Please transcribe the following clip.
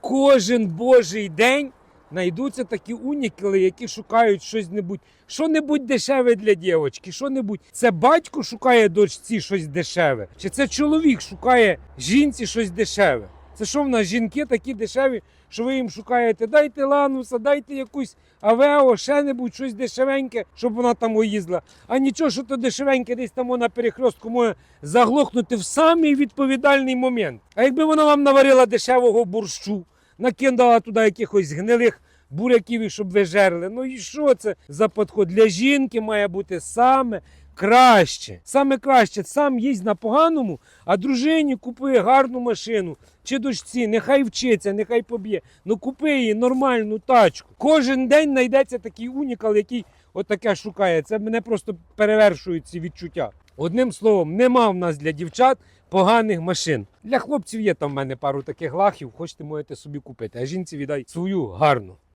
кожен божий день знайдуться такі унікіли, які шукають щось небудь, що-небудь дешеве для дівчинки, що-небудь. Це батько шукає дочці щось дешеве, чи це чоловік шукає жінці щось дешеве. Це що в нас жінки такі дешеві, що ви їм шукаєте? Дайте лануса, дайте якусь авео, ще небудь щось дешевеньке, щоб вона там їздила. А нічого, що то дешевеньке десь там на перехрестку може заглохнути в самий відповідальний момент. А якби вона вам наварила дешевого борщу, накидала туди якихось гнилих буряків, щоб ви жерли. Ну і що це за підход? Для жінки має бути саме краще. Саме краще сам їсть на поганому, а дружині купує гарну машину чи дочці, нехай вчиться, нехай поб'є. Ну купи їй нормальну тачку. Кожен день знайдеться такий унікал, який отаке шукає. Це мене просто перевершують ці відчуття. Одним словом, нема в нас для дівчат поганих машин. Для хлопців є там в мене пару таких лахів, хочете можете собі купити, а жінці віддай свою гарну.